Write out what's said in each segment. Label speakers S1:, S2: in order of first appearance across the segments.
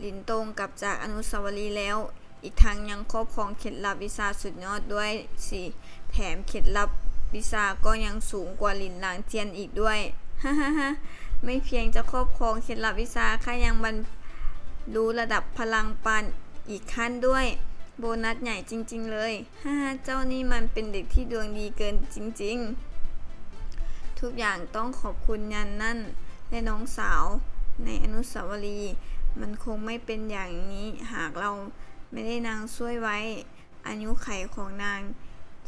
S1: หลินตงกลับจากอนุสาวรีย์แล้ว อีกทั้งยังครอบครองเคล็ดลับวิชาสุดยอดด้วยสิแถมเคล็ดลับวิชาก็ยังสูงกว่าหลินหลางเทียนอีกด้วยฮ่าฮ่าฮ่าไม่เพียงจะครอบครองเคล็ดลับวิชาข้ายังบรรรู้ระดับพลังปานอีกขั้นด้วย โบนัสใหญ่จริง ๆ เลยฮ่าฮ่าเจ้านี่มันเป็นเด็กที่ดวงดีเกินจริง ๆ ทุกอย่างต้องขอบคุณยันนั่นและน้องสาวในอนุสาวรีย์ มันคงไม่เป็นอย่างนี้หากเราไม่ได้นางช่วยไว้ อายุไขของนาง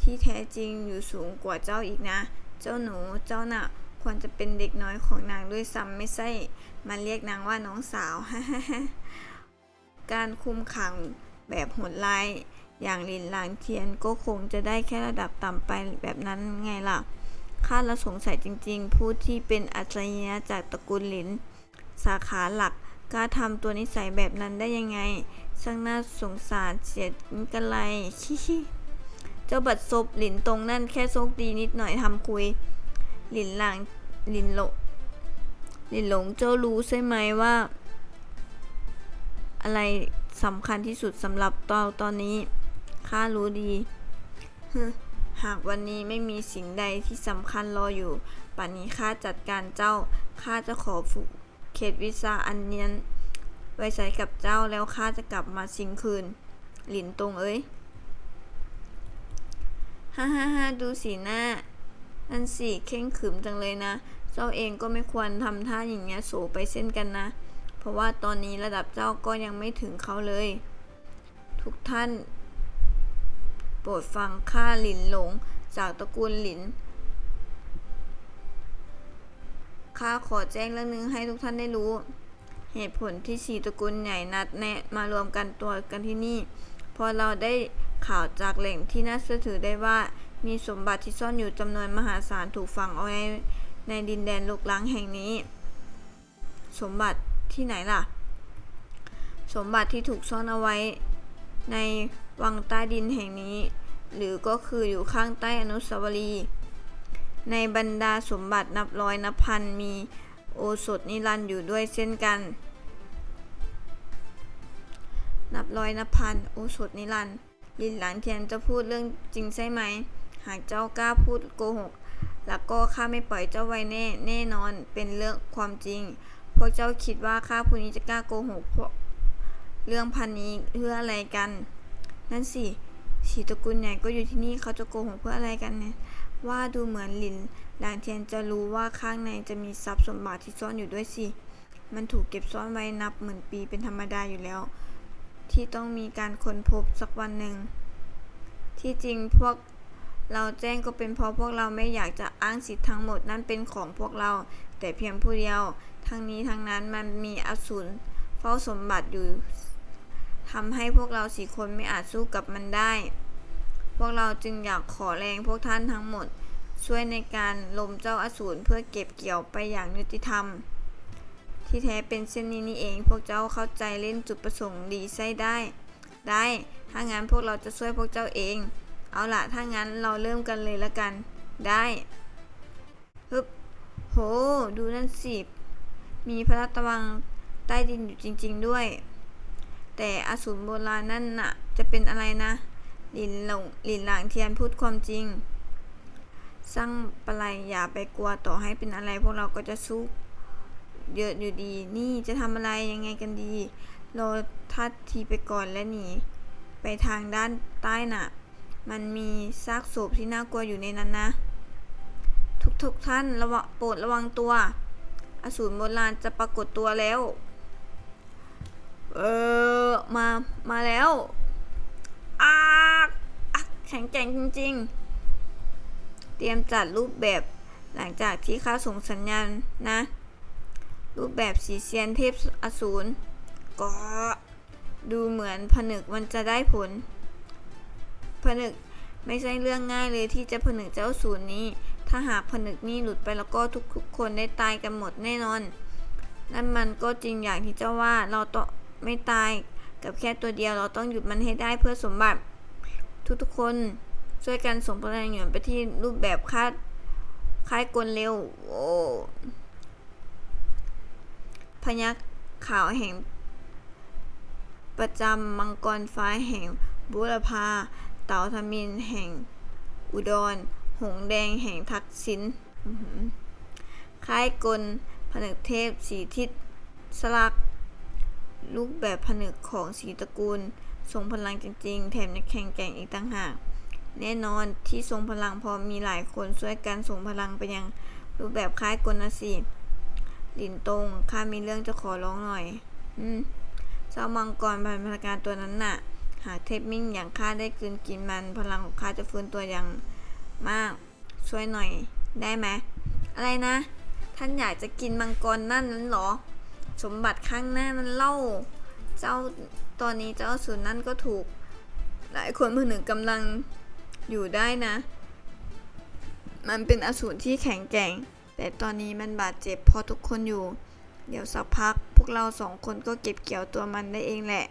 S1: ที่แท้จริงอยู่สูงกว่าเจ้าอีกนะ เจ้าหนูเจ้าน่ะควรจะเป็นเด็กน้อยของนางด้วยซ้ำไม่ใช่มาเรียกนางว่าน้องสาว การคุมขังแบบโหดร้ายอย่างลินหลางเทียนก็คงจะได้แค่ระดับต่ำไปแบบนั้นไงล่ะข้าละสงสัยจริงๆ ผู้ที่เป็นอัจฉริยะจากตระกูลหลิน สาขาหลัก กล้าทำตัวนิสัยแบบนั้นได้ยังไงช่างน่าสงสารเสียกันไรฮิฮิเจ้าบัดซบหลินตรงนั่นแค่โชคดีนิดหน่อยทำคุย หลินหลางหลินหลงหลินหลงเจ้ารู้ใช่ไหมว่า อะไรสำคัญที่สุดสำหรับตอนตอนนี้ข้ารู้ดีหากวันนี้ไม่มีสิ่งใดที่สำคัญรออยู่ป่านนี้ข้าจัดการเจ้าข้าจะขอฝึกเขตวิชาอันเนี้ย ไว้ใช้กับเจ้าแล้วข้าจะกลับมาชิงคืน หลินตรงเอ้ยฮ่าฮ่าฮ่าดูสีหน้านั่นสิเข่งขึมจังเลยนะ เจ้าเองก็ไม่ควรทำท่าอย่างเงี้ยโสไปเส้นกันนะ เพราะว่าตอนนี้ระดับเจ้าก็ยังไม่ถึงเขาเลย ทุกท่าน โปรดฟังข้าหลินหลงจากตระกูลหลินข้าขอแจ้งเรื่องหนึงให้ทุกท่านได้รู้ เหตุผลที่สี่ตระกูลใหญ่นัดแนะมารวมกันตัวกันที่นี่ พอเราได้ข่าวจากแหล่งที่น่าเชื่อถือได้ว่า มีสมบัติที่ซ่อนอยู่จำนวนมหาศาลถูกฝังเอาไว้ในดินแดนลุกล้างแห่งนี้ สมบัติที่ไหนล่ะ สมบัติที่ถูกซ่อนเอาไว้ ในวังใต้ดินแห่งนี้ หรือก็คืออยู่ข้างใต้อนุสาวรีย์ในบรรดาสมบัตินับร้อยนับพันมีโอสถนิรันดร์อยู่ด้วยเช่นกัน นับร้อยนับพันโอสถนิรันดร์ลินหลังเทียนจะพูดเรื่องจริงใช่ไหม หากเจ้ากล้าพูดโกหกแล้วก็ข้าไม่ปล่อยเจ้าไว้แน่แน่นอนเป็นเรื่องความจริง พวกเจ้าคิดว่าข้าผู้นี้จะกล้าโกหกพวกเรื่องพันนี้เพื่ออะไรกัน นั่นสิสีตระกูลใหญ่ก็อยู่ที่นี่เขาจะโกหกเพื่ออะไรกันเนี่ยว่าดูเหมือนหลินหลางเทียนจะรู้ว่าข้างในจะมีทรัพย์สมบัติที่ซ่อนอยู่ด้วยสิ มันถูกเก็บซ่อนไว้นับหมื่นปีเป็นธรรมดาอยู่แล้ว ที่ต้องมีการค้นพบสักวันหนึ่ง ที่จริงพวกเราแจ้งก็เป็นเพราะพวกเราไม่อยากจะอ้างสิทธิ์ทั้งหมดนั่นเป็นของพวกเรา แต่เพียงผู้เดียว ทั้งนี้ทั้งนั้นมันมีอสูรเฝ้าสมบัติอยู่ทำให้พวกเราสี่คนไม่อาจสู้กับมันได้ พวกเราจึงอยากขอแรงพวกท่านทั้งหมด ช่วยในการลมเจ้าอสูรเพื่อเก็บเกี่ยวไปอย่างยุติธรรม ที่แท้เป็นเช่นนี้นี่เอง พวกเจ้าเข้าใจเล่นจุดประสงค์ดีใช่ได้ ได้ ถ้างั้นพวกเราจะช่วยพวกเจ้าเอง เอาล่ะถ้างั้นเราเริ่มกันเลยละกัน ได้ฮึบโห ดูนั่นสิมีพระราชวังใต้ดินอยู่จริง ๆด้วย แต่อสูรโบราณนั่นน่ะ จะเป็นอะไรนะหลินหลงหลินหลางเทียนพูดความจริง สร้างปะไรอย่าไปกลัวต่อให้เป็นอะไรพวกเราก็จะสู้ เยอะอยู่ดี นี่จะทำอะไรยังไงกันดี เรอทัดทีไปก่อนและหนี ไปทางด้านใต้น่ะ มันมีซากศพที่น่ากลัวอยู่ในนั้นนะ ทุกๆทท่านระวังโปรดระวังตัว อสูรโบราณจะปรากฏตัวแล้ว เออ มา มาแล้วอาอักแข็งแกร่งจริง ๆ เตรียมจัดรูปแบบหลังจากที่ข้าส่งสัญญาณนะ รูปแบบสีเซียนเทพอสูรก็ดูเหมือนผนึกมันจะได้ผล ผนึกไม่ใช่เรื่องง่ายเลยที่จะผนึกเจ้าสูรนี้ ถ้าหากผนึกนี้หลุดไปแล้วก็ทุกๆ คนได้ตายกันหมดแน่นอน นั่นมันก็จริงอย่างที่เจ้าว่าเราต้องไม่ตายกับแค่ตัวเดียวเราต้องหยุดมันให้ได้เพื่อสมบัติ ทุกๆคนช่วยกันส่งพลังหยวนไปที่รูปแบบคาดคายกลเร็ว โอ้ พยักข่าวแห่ง ประจำมังกรฟ้าแห่งบุรพา เต่าทมินแห่งอุดร หงแดงแห่งทักษิณอื้อหือค่ายกลผนึกเทพสีทิศสลัก ลูกแบบผนึกของสีตระกูล ทรงพลังจริง ๆ แถมยังแข็งแกร่งอีกต่างหาก แน่นอนที่ทรงพลังพอมีหลายคนช่วยกันส่งพลังไปยังรูปแบบคล้ายกลนสิ ลินตงข้ามีเรื่องจะขอร้องหน่อย อืมเจ้ามังกรพันธการตัวนั้นน่ะ หากเทพมิ่งอย่างข้าได้กลืนกินมัน พลังของข้าจะฟื้นตัวอย่างมาก ช่วยหน่อย ได้ไหม อะไรนะ ท่านอยากจะกินมังกรนั่นนั้นหรอ สมบัติข้างหน้านั้นเล่า เจ้าตอนนี้เจ้าสูรนั่นก็ถูก หลายคนผนึกกำลังอยู่ได้นะ มันเป็นอสูรที่แข็งแกร่ง แต่ตอนนี้มันบาดเจ็บพราะทุกคนอยู่ เดี๋ยวสักพักพวกเราสองคนก็เก็บเกี่ยวตัวมันได้เองแหละ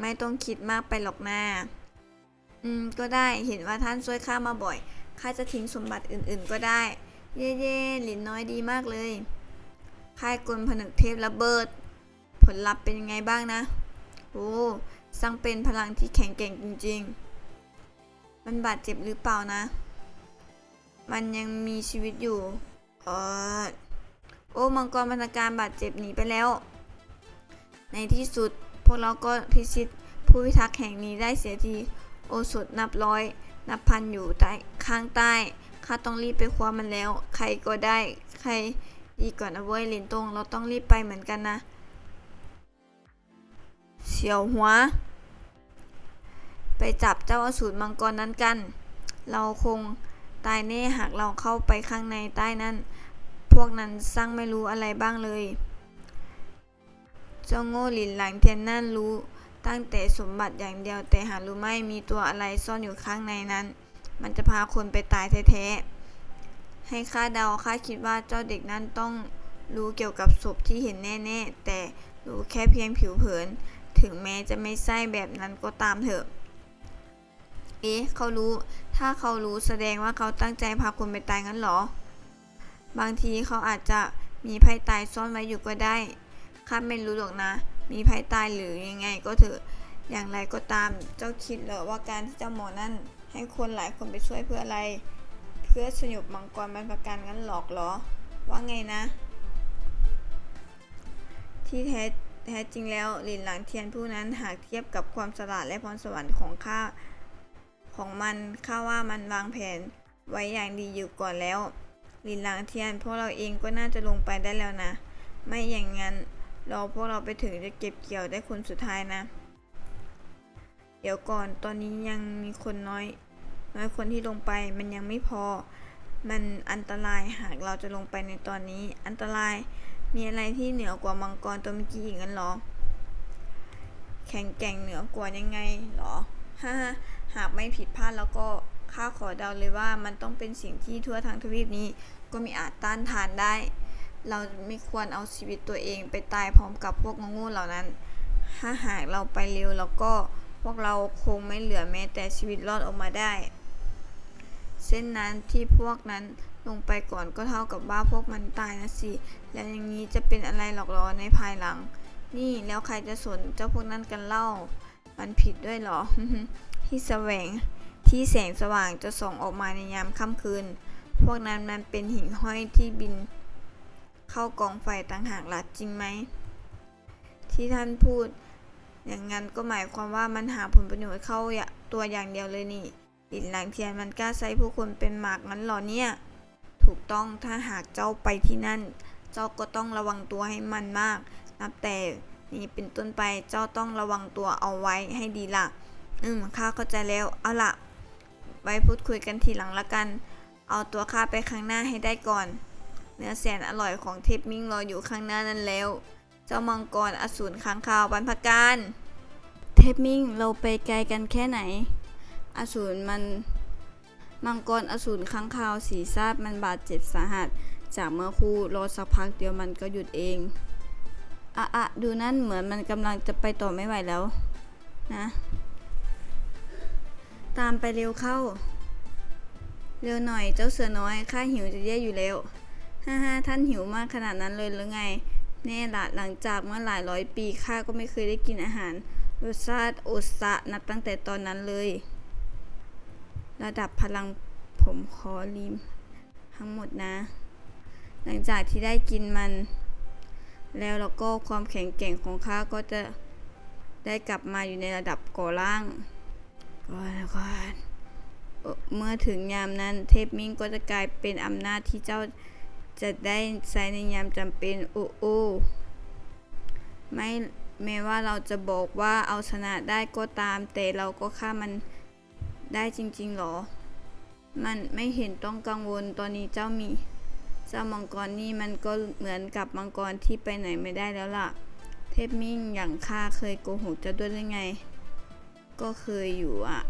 S1: ไม่ต้องคิดมากไปหรอกนาอืม ก็ได้เห็นว่าท่านช่วยข้ามาบ่อย ข้าจะทิ้งสมบัติอื่นๆก็ได้ เย่เย่ๆหลินน้อยดีมากเลย ค่ายกลผนึกเทพระเบิด ผลลัพธ์เป็นยังไงบ้างนะ โอ้สร้างเป็นพลังที่แข็งแกร่งจริง ๆ มันบาดเจ็บหรือเปล่านะ มันยังมีชีวิตอยู่ออโอ้มังกรบรรณการบาดเจ็บหนีไปแล้ว ในที่สุดพวกเราก็พิชิตผู้พิทักษ์แห่งนี้ได้เสียที โอสถนับร้อย นับพันอยู่ใต้ข้างใต้ข้าต้องรีบไปคว้ามันแล้ว ใครก็ได้ ใครดีก่อนนะเว้ยลินตงเราต้องรีบไปเหมือนกันนะเสียวหัว ไปจับเจ้าอสูรมังกรนั้นกัน เราคง ตายแน่หากเราเข้าไปข้างในใต้นั้น พวกนั้นสร้างไม่รู้อะไรบ้างเลยเจ้าโง่หลินหลังเทียนนั่นรู้ตั้งแต่สมบัติอย่างเดียวแต่หารู้ไม่มีตัวอะไรซ่อนอยู่ข้างในนั้น มันจะพาคนไปตายแท้ๆให้ข้าเดาข้าคิดว่าเจ้าเด็กนั้นต้องรู้เกี่ยวกับศพที่เห็นแน่ๆแต่รู้แค่เพียงผิวเผิน ถึงแม้จะไม่ใช่แบบนั้นก็ตามเถอะ เอ๊ะเขารู้ ถ้าเขารู้แสดงว่าเขาตั้งใจพาคนไปตายงั้นหรอ บางทีเขาอาจจะมีภัยตายซ่อนไว้อยู่ก็ได้ข้าไม่รู้หรอกนะ มีภัยตายหรือยังไงก็เถอะ อย่างไรก็ตาม เจ้าคิดเหรอว่าการที่เจ้าหมอนั่น ให้คนหลายคนไปช่วยเพื่ออะไร เพื่อสยบมังกรบรรพการงั้นหรอกหรอ ว่าไงนะ ที่แท้แท้จริงแล้วหลินหลังเทียนผู้นั้นหากเทียบกับความฉลาดและพรสวรรค์ของข้า ของมันข้าว่ามันวางแผนไว้อย่างดีอยู่ก่อนแล้วหลินหลังเทียนพวกเราเองก็น่าจะลงไปได้แล้วนะ ไม่อย่างนั้นรอพวกเราไปถึงจะเก็บเกี่ยวได้คนสุดท้ายนะ เดี๋ยวก่อนตอนนี้ยังมีคนน้อย น้อยคนที่ลงไปมันยังไม่พอ มันอันตรายหากเราจะลงไปในตอนนี้ อันตรายมีอะไรที่เหนือกว่ามังกรตัวเมื่อกี้อีกงั้นหรอ แข็งแกร่งเหนือกว่ายังไงหรอฮ่า หากไม่ผิดพลาดแล้วก็ข้าขอเดาเลยว่ามันต้องเป็นสิ่งที่ทั่วทั้งทวีปนี้ ก็มีอาจต้านทานได้ เราไม่ควรเอาชีวิตตัวเองไปตายพร้อมกับพวกโงูเหล่านั้น ถ้าหากเราไปเร็วแล้วก็พวกเราคงไม่เหลือแม้แต่ชีวิตรอดออกมาได้ เส้นนั้นที่พวกนั้นลงไปก่อนก็เท่ากับว่าพวกมันตายนะสิ แล้วอย่างนี้จะเป็นอะไรหรอกหรอในภายหลัง นี่แล้วใครจะสนเจ้าพวกนั้นกันเล่า มันผิดด้วยหรอ ที่แสวงที่แสงสว่างจะส่องออกมาในยามค่ำคืน พวกนั้นมันเป็นหิ่งห้อยที่บิน เข้ากองไฟต่างหากล่ะจริงไหม ที่ท่านพูด อย่างนั้นก็หมายความว่ามันหาผลประโยชน์เข้าอย่าตัวอย่างเดียวเลยนี่ดินหลังเทียนมันกล้าใช้ผู้คนเป็นหมากงั้นหรอเนี่ย ถูกต้องถ้าหากเจ้าไปที่นั่น เจ้าก็ต้องระวังตัวให้มันมาก นับแต่นี้เป็นต้นไปเจ้าต้องระวังตัวเอาไว้ให้ดีล่ะ อืมข้าเข้าใจแล้ว เอาละไว้พูดคุยกันทีหลังละกัน เอาตัวข้าไปข้างหน้าให้ได้ก่อน เนื้อแสนอร่อยของเทพมิ่งรออยู่ข้างหน้านั้นแล้ว เจ้ามังกรอสูรค้างคาวบรรพการ เทพมิ่งเราไปไกลกันแค่ไหน อสูรมัน มังกรอสูรค้างคาวสีซาบมันบาดเจ็บสาหัส จากเมื่อครู่รอสักพักเดียวมันก็หยุดเองอะอะดูนั่นเหมือนมันกำลังจะไปต่อไม่ไหวแล้ว นะ ตามไปเร็วเข้า เร็วหน่อยเจ้าเสือน้อยข้าหิวจะแย่อยู่แล้วฮ่าฮ่าท่านหิวมากขนาดนั้นเลยหรือไง แน่ละหลังจากเมื่อหลายร้อยปีข้าก็ไม่เคยได้กินอาหารรสชาติโอซะนับตั้งแต่ตอนนั้นเลย ระดับพลังผมขอลิม ทั้งหมดนะ หลังจากที่ได้กินมัน แล้วแล้วก็ความแข็งแกร่งของข้าก็จะได้กลับมาอยู่ในระดับก่อล่าง ก่อนแล้วก่อนเมื่อถึงยามนั้น เทพมิ่งก็จะกลายเป็นอำนาจที่เจ้าจะได้ใช้ในยามจำเป็นโอ้โอ้ไม่แม้ว่าเราจะบอกว่าเอาชนะได้ก็ตาม แต่เราก็ฆ่ามันได้จริงๆหรอ มันไม่เห็นต้องกังวลตอนนี้เจ้ามี เจ้ามังกรนี่มันก็เหมือนกับมังกรที่ไปไหนไม่ได้แล้วล่ะ เทพมิ่งอย่างข้าเคยโกหกเจ้าด้วยหรือไง ก็เคยอยู่อะ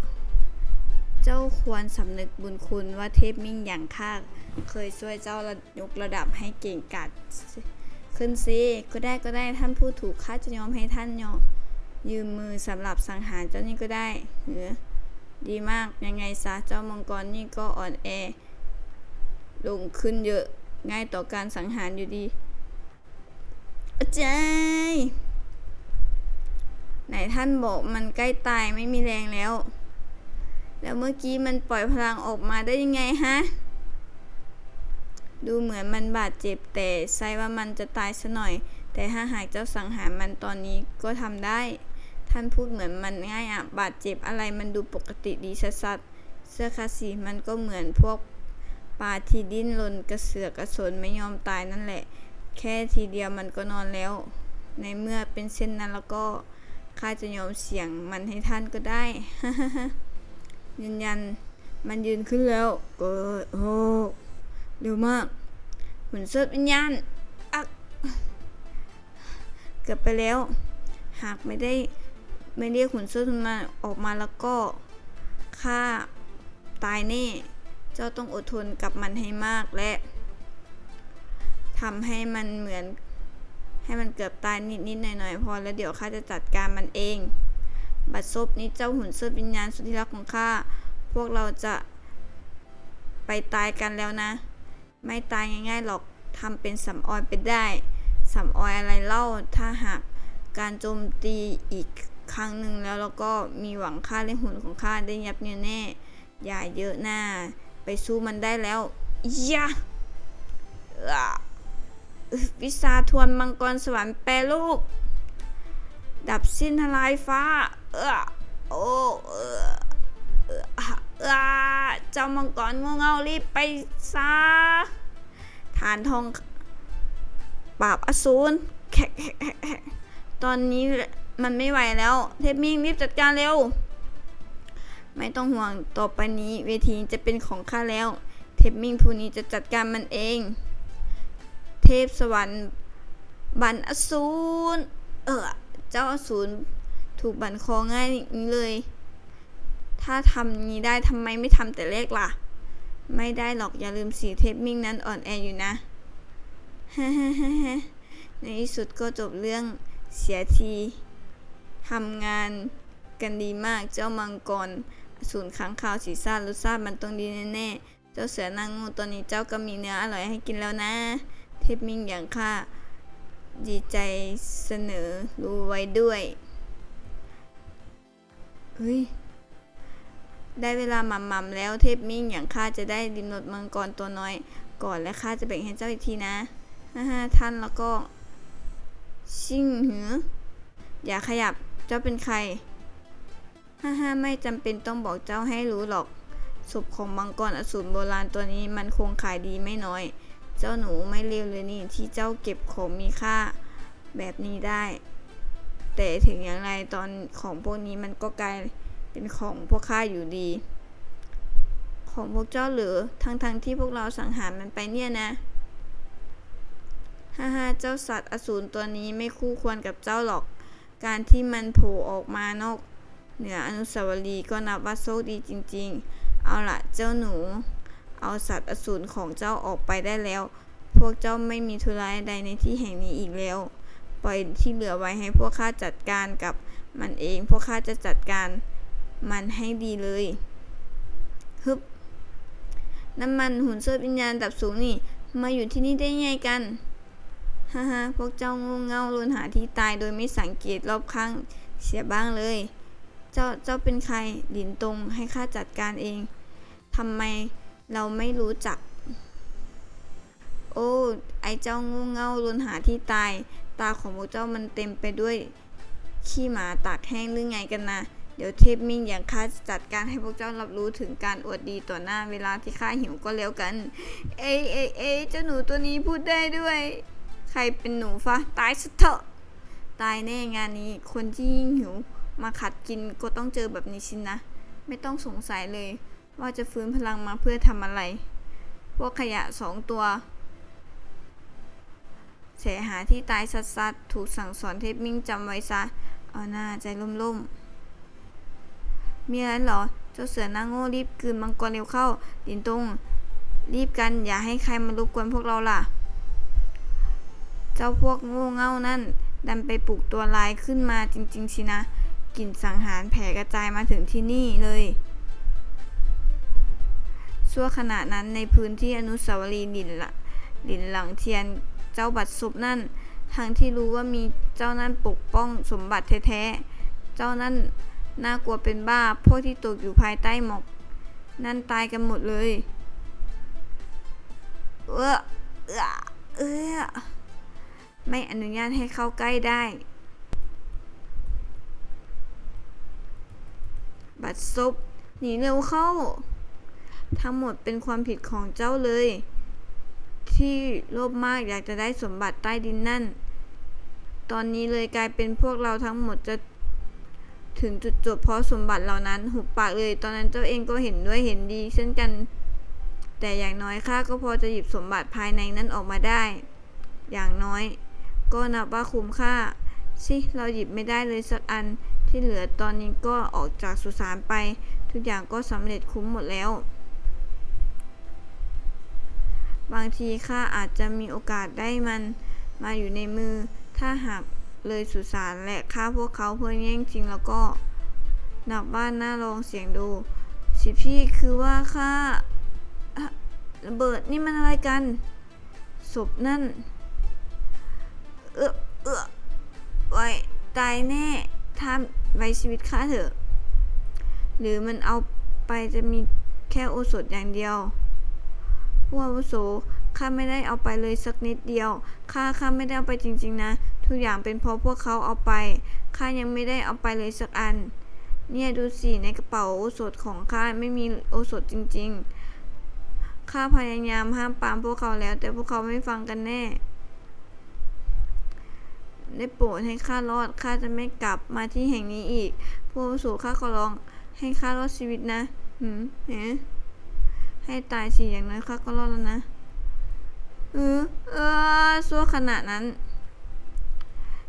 S1: เจ้าควรสำนึกบุญคุณว่าเทพมิ่งอย่างข้าเคยช่วยเจ้าระยกระดับให้เก่งกาจขึ้นสิก็ได้ก็ได้ท่านพูดถูกข้าจะยอมให้ท่านยอมยืมมือสำหรับสังหารเจ้านี่ก็ได้เหรือดีมากยังไงซะเจ้ามังกรนี่ก็อ่อนแอ ลงขึ้นเยอะง่ายต่อการสังหารอยู่ดีอาจารย์ ไหนท่านบอกมันใกล้ตายไม่มีแรงแล้ว แล้วเมื่อกี้มันปล่อยพลังออกมาได้ยังไงฮะ ดูเหมือนมันบาดเจ็บแต่ใช่ว่ามันจะตายซะหน่อย แต่ถ้าหากเจ้าสังหารมันตอนนี้ก็ทำได้ ท่านพูดเหมือนมันง่ายอะบาดเจ็บอะไรมันดูปกติดีสัสๆเสื้อคาสีมันก็เหมือนพวกปลาที่ดิ้นรนกระเสือกกระสนไม่ยอมตายนั่นแหละ แค่ทีเดียวมันก็นอนแล้ว ในเมื่อเป็นเช่นนั้นแล้วก็ ข้าจะยอมเสี่ยงมันให้ท่านก็ได้ยืนยันมันยืนขึ้นแล้วกิดโอ้เร็วมากหุ่นเสิร์ฟวิญญาณอักเกือบไปแล้ว หากไม่ได้ไม่เรียกหุ่นเสิร์ฟมาออกมาแล้วก็ข้าตายแน่ เจ้าต้องอดทนกับมันให้มากและทำให้มันเหมือน ให้มันเกือบตายนิดๆหน่อยๆพอแล้วเดี๋ยวข้าจะจัดการมันเอง บัดซบนี้เจ้าหุ่นเสื้อวิญญาณสุดที่รักของข้า พวกเราจะไปตายกันแล้วนะ ไม่ตายง่ายๆหรอกทำเป็นสำออยไปได้สำออยอะไรเล่าถ้าหากการโจมตีอีกครั้งหนึ่งแล้วแล้วก็มีหวังฆ่าและหุ่นของข้าได้ยับเยินแน่ อย่าเยอะหน้า ไปสู้มันได้แล้วยะอะ วิชาทวนมังกรสวรรค์แปรลูกดับสิ้นทลายฟ้า เออโอ้เออเออเออเจ้ามังกรง่เง่ารีบไปซะฐานทองปราบอสูรตอนนี้มันไม่ไหวแล้ว เทพมิ่งรีบจัดการเร็ว ไม่ต้องห่วงต่อไปนี้เวทีจะเป็นของข้าแล้ว เทพมิ่งผู้นี้จะจัดการมันเอง พสวรรค์ บันอสูรเออเจ้าอสูรถูกบันคอง่ายนี้เลย ถ้าทำนี้ได้ทำไมไม่ทำแต่แรกล่ะ ไม่ได้หรอกอย่าลืมสีเทปมิ่งนั้นอ่อนแออยู่นะในที่สุดก็จบเรื่องเสียทีทำงานกันดีมากเจ้ามังกรอสูรค้างคาวสีซ่ารสชามันต้องดีแน่ๆ เจ้าเสือนางงูตอนนี้เจ้าก็มีเนื้ออร่อยให้กินแล้วนะ เทพมิ่งอย่างข้าดีใจเสนอรู้ไว้ด้วย เฮ้ย ได้เวลาหม่ำๆแล้วเทพมิ่งอย่างข้าจะได้ดิมรดมังกรตัวน้อย ก่อนและข้าจะแบ่งให้เจ้าอีกทีนะฮ่าฮ่าท่านแล้วก็ ชิ่งหือ อย่าขยับเจ้าเป็นใครฮ่าฮ่าไม่จำเป็นต้องบอกเจ้าให้รู้หรอกศพของมังกรอสูรโบราณตัวนี้มันคงขายดีไม่น้อย เจ้าหนูไม่เลวเลยนี่ที่เจ้าเก็บของมีค่าแบบนี้ได้ แต่ถึงอย่างไรตอนของพวกนี้มันก็กลายเป็นของพวกข้าอยู่ดี ของพวกเจ้าหรือทั้งๆทที่พวกเราสังหารมันไปเนี่ยนะฮ่าฮ่าเจ้าสัตว์อสูรตัวนี้ไม่คู่ควรกับเจ้าหรอก การที่มันโผล่ออกมานอก เหนืออนุสาวรีย์ก็นับว่าโชคดีจริง ๆ เอาละเจ้าหนู เอาสัตว์อสูรของเจ้าออกไปได้แล้ว พวกเจ้าไม่มีธุระใดในที่แห่งนี้อีกแล้ว ปล่อยที่เหลือไว้ให้พวกข้าจัดการกับมันเอง พวกข้าจะจัดการมันให้ดีเลย ฮึบ น้ำมันหุ่นเสื้อวิญญาณดับสูงนี่ มาอยู่ที่นี่ได้ไงกัน ฮ่าฮ่าพวกเจ้างูเง่าลุนหาที่ตายโดยไม่สังเกตรอบข้างเสียบ้างเลย เจ้า เจ้าเป็นใครหลินตรงให้ข้าจัดการเอง ทำไม เราไม่รู้จัก โอ้ ไอเจ้างูเง่าลุนหาที่ตาย ตาของพวกเจ้ามันเต็มไปด้วย ขี้หมาตากแห้งหรือไงกันนะ เดี๋ยวเทพมิ่งอย่างข้าจัดการให้พวกเจ้ารับรู้ถึงการอวดดีต่อหน้าเวลาที่ข้าหิวก็แล้วกัน เอ้ยเอ้ยเอ้ยเจ้าหนูตัวนี้พูดได้ด้วย ใครเป็นหนูฟะ ตายซะเถอะ ตายแน่งานนี้ คนที่ยิ่งหิว มาขัดกินก็ต้องเจอแบบนี้สินนะ ไม่ต้องสงสัยเลย ว่าจะฟื้นพลังมาเพื่อทำอะไร พวกขยะสองตัวเสหาที่ตายสัดๆถูกสั่งสอนเทพมิ่งจำไว้ซะ เอาหน้าใจล่มๆ มีอะไรหรอ เจ้าเสือหน้าโง่รีบกืนมังกรเร็วเข้า ดินตงรีบกันอย่าให้ใครมารบกวนพวกเราล่ะ เจ้าพวกโง่เง่านั่น ดันไปปลุกตัวลายขึ้นมาจริง ๆ สินะ กลิ่นสังหารแผ่กระจายมาถึงที่นี่เลย ชั่วขณะนั้นในพื้นที่อนุสาวรีย์หลินละหลินหลังเทียนเจ้าบัตรซุปนั่นทั้งที่รู้ว่ามีเจ้านั่นปกป้องสมบัติแท้ๆ เจ้านั่นน่ากลัวเป็นบ้า พวกที่ตกอยู่ภายใต้หมอก นั่นตายกันหมดเลย เออเออเออไม่อนุญาตให้เข้าใกล้ได้ บัตรซบหนีเร็วเข้า ทั้งหมดเป็นความผิดของเจ้าเลย ที่โลภมากอยากจะได้สมบัติใต้ดินนั่น ตอนนี้เลยกลายเป็นพวกเราทั้งหมดจะถึงจุดจบเพราะสมบัติเหล่านั้น หุบปากเลย ตอนนั้นเจ้าเองก็เห็นด้วยเห็นดี เช่นกัน แต่อย่างน้อยข้าก็พอจะหยิบสมบัติภายในนั้นออกมาได้ อย่างน้อย ก็นับว่าคุ้มค่า สิเราหยิบไม่ได้เลยสักอันที่เหลือตอนนี้ก็ออกจากสุสานไป ทุกอย่างก็สำเร็จคุ้มหมดแล้ว บางทีข้าอาจจะมีโอกาสได้มันมาอยู่ในมือ ถ้าหากเลยสุสานและฆ่าพวกเขาเพื่อแย่งชิงแล้วก็ นับบ้านน่าลองเสียงดู สิพี่คือว่าข้าระเบิดนี่มันอะไรกันศพนั่น เออเออไว้ตายแน่ทำไว้ชีวิตข้าเถอะ หรือมันเอาไปจะมีแค่โอสถอย่างเดียว ผู้อาวุโส ข้าไม่ได้เอาไปเลยสักนิดเดียว ข้าข้าไม่ได้เอาไปจริงๆนะ ทุกอย่างเป็นเพราะพวกเขาเอาไป ข้ายังไม่ได้เอาไปเลยสักอัน เนี่ยดูสิในกระเป๋าโอสถของข้าไม่มีโอสถจริงๆ ข้าพยายามห้ามปรามพวกเขาแล้ว แต่พวกเขาไม่ฟังกันแน่ ได้โปรดให้ข้ารอด ข้าจะไม่กลับมาที่แห่งนี้อีก ผู้อาวุโสข้าขอร้อง ให้ข้ารอดชีวิตนะ หืมเฮ้ ให้ตายสิอย่างน้อยข้าก็รอดแล้วนะ เออ เออซัวขนาดนั้น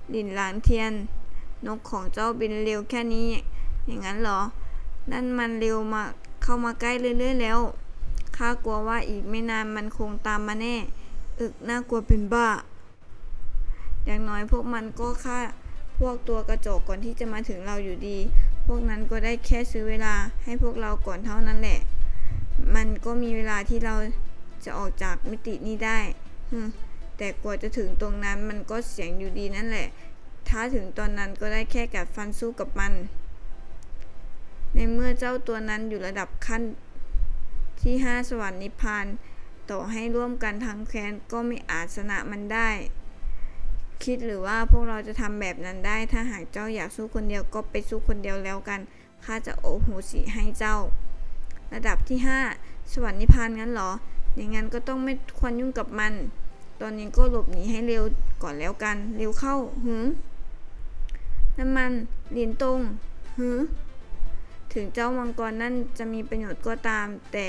S1: หลินหลานเทียน นกของเจ้าบินเร็วแค่นี้ อย่างนั้นเหรอ นั่นมันเร็วมาเข้ามาใกล้เรื่อยๆแล้ว ข้ากลัวว่าอีกไม่นานมันคงตามมาแน่ อึกน่ากลัวเป็นบ้า อย่างน้อยพวกมันก็ฆ่าพวกตัวกระจกก่อนที่จะมาถึงเราอยู่ดี พวกนั้นก็ได้แค่ซื้อเวลาให้พวกเราก่อนเท่านั้นแหละ มันก็มีเวลาที่เราจะออกจากมิตินี้ได้ แต่กว่าจะถึงตรงนั้นมันก็เสียงอยู่ดีนั่นแหละ ถ้าถึงตอนนั้นก็ได้แค่กัดฟันสู้กับมัน ในเมื่อเจ้าตัวนั้นอยู่ระดับขั้นที่ห้าสวรรค์นิพพาน ต่อให้ร่วมกันทั้งแค้นก็ไม่อาจชนะมันได้ คิดหรือว่าพวกเราจะทำแบบนั้นได้ ถ้าหากเจ้าอยากสู้คนเดียวก็ไปสู้คนเดียวแล้วกัน ข้าจะโอโหสิให้เจ้า ระดับที่ 5 สวรรค์นิพพานงั้นเหรอ อย่างนั้นก็ต้องไม่ควรยุ่งกับมัน ตอนนี้ก็หลบหนีให้เร็วก่อนแล้วกัน เร็วเข้าหืมน้ำมันหลินตรงหือถึงเจ้ามังกรนั่นจะมีประโยชน์ก็ตาม แต่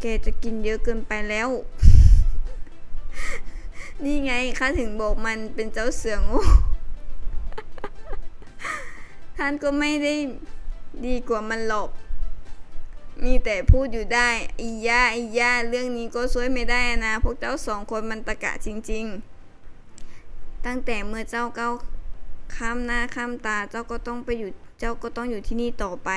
S1: แกจะกินเยอะเกินไปแล้ว นี่ไงข้าถึงบอกมันเป็นเจ้าเสือง่ท่านก็ไม่ได้ดีกว่ามันหรอก มีแต่พูดอยู่ได้อีย่าอีย่าเรื่องนี้ก็ช่วยไม่ได้นะ พวกเจ้าสองคนมันตะกะจริง ๆ ตั้งแต่เมื่อเจ้าก้าวข้ามหน้าข้ามตาเจ้าก็ต้องไปอยู่เจ้าก็ต้องอยู่ที่นี่ต่อไป